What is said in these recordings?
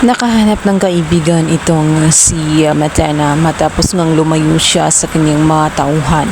Nakahanap ng kaibigan itong si uh, Matena matapos ngang lumayo siya sa kanyang mga tauhan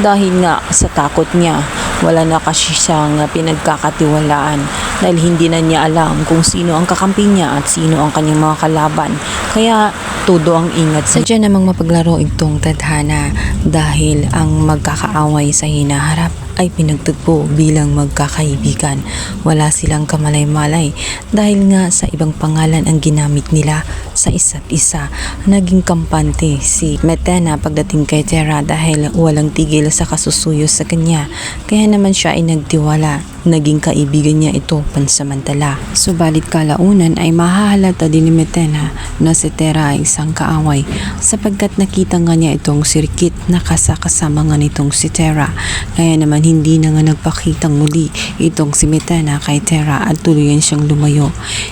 dahil nga sa takot niya wala na kasi siyang uh, pinagkakatiwalaan. Dahil hindi na niya alam kung sino ang kakampi niya at sino ang kanyang mga kalaban. Kaya todo ang ingat sadya namang mapaglaro itong tadhana dahil ang magkakaaway sa hinaharap ay pinagtagpo bilang magkakaibigan. Wala silang kamalay-malay dahil nga sa ibang pangalan ang ginamit nila sa isa't isa. Naging kampante si Metena pagdating kay Terra dahil walang tigil sa kasusuyo sa kanya. Kaya naman siya ay nagtiwala. Naging kaibigan niya ito pansamantala. Subalit kalaunan ay mahahalata din ni Metena na si Terra ay isang kaaway sapagkat nakita nga niya itong sirkit na kasakasama nga nitong si Terra. Kaya naman hindi na nga nagpakitang muli itong si Metena kay Terra at tuluyan siyang lumayo.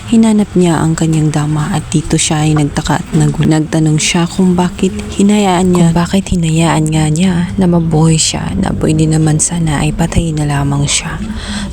Hinanap niya ang kanyang dama at dito siya ay nagtaka at nag nagtanong siya kung bakit hinayaan niya kung bakit hinayaan nga niya na mabuhay siya na pwede naman sana ay patayin na lamang siya.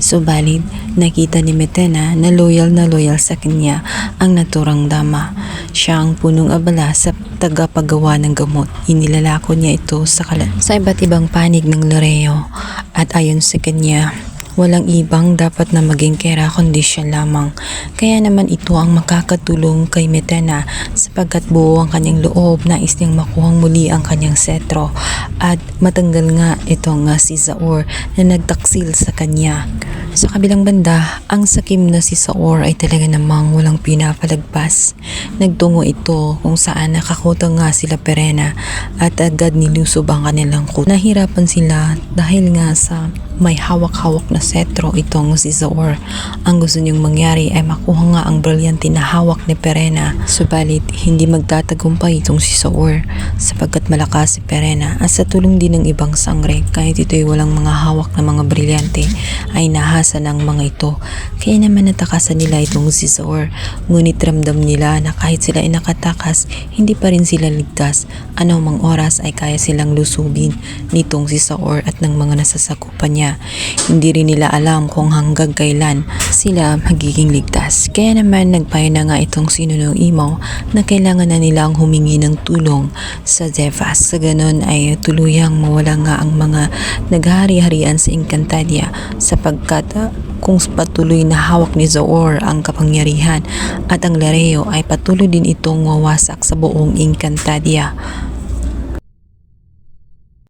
Subalit nakita ni Metena na loyal na loyal sa kanya ang naturang dama. Siya ang punong abala sa tagapagawa ng gamot. Inilalako niya ito sa, sa iba't ibang panig ng Loreo at ayon sa kanya, walang ibang dapat na maging kera kundi siya lamang. Kaya naman ito ang makakatulong kay Metena sapagkat buo ang kanyang loob nais niyang makuhang muli ang kanyang setro at matanggal nga itong nga si Zaor na nagtaksil sa kanya. Sa kabilang banda, ang sakim na si Saor ay talaga namang walang pinapalagpas. Nagtungo ito kung saan nakakutang nga sila Perena at agad nilusob ang kanilang kut. Nahirapan sila dahil nga sa may hawak-hawak na setro itong si Zaor. Ang gusto niyong mangyari ay makuha nga ang brilyante na hawak ni Perena. Subalit, hindi magtatagumpay itong si Zaor sapagkat malakas si Perena at sa tulong din ng ibang sangre kahit ito'y walang mga hawak na mga brilyante ay nahasa ng mga ito. Kaya naman natakasan nila itong si Zaor. Ngunit ramdam nila na kahit sila ay nakatakas, hindi pa rin sila ligtas. Anong mang oras ay kaya silang lusubin nitong si Zaor at ng mga nasasakupan niya. Hindi rin nila alam kung hanggang kailan sila magiging ligtas. Kaya naman nagpayo na nga itong sinunong imaw na kailangan na nilang humingi ng tulong sa Devas. Sa ganun ay tuluyang mawala nga ang mga naghari-harian sa Encantadia sapagkat ah, kung patuloy na hawak ni Zoor ang kapangyarihan at ang Lareo ay patuloy din itong wawasak sa buong Encantadia.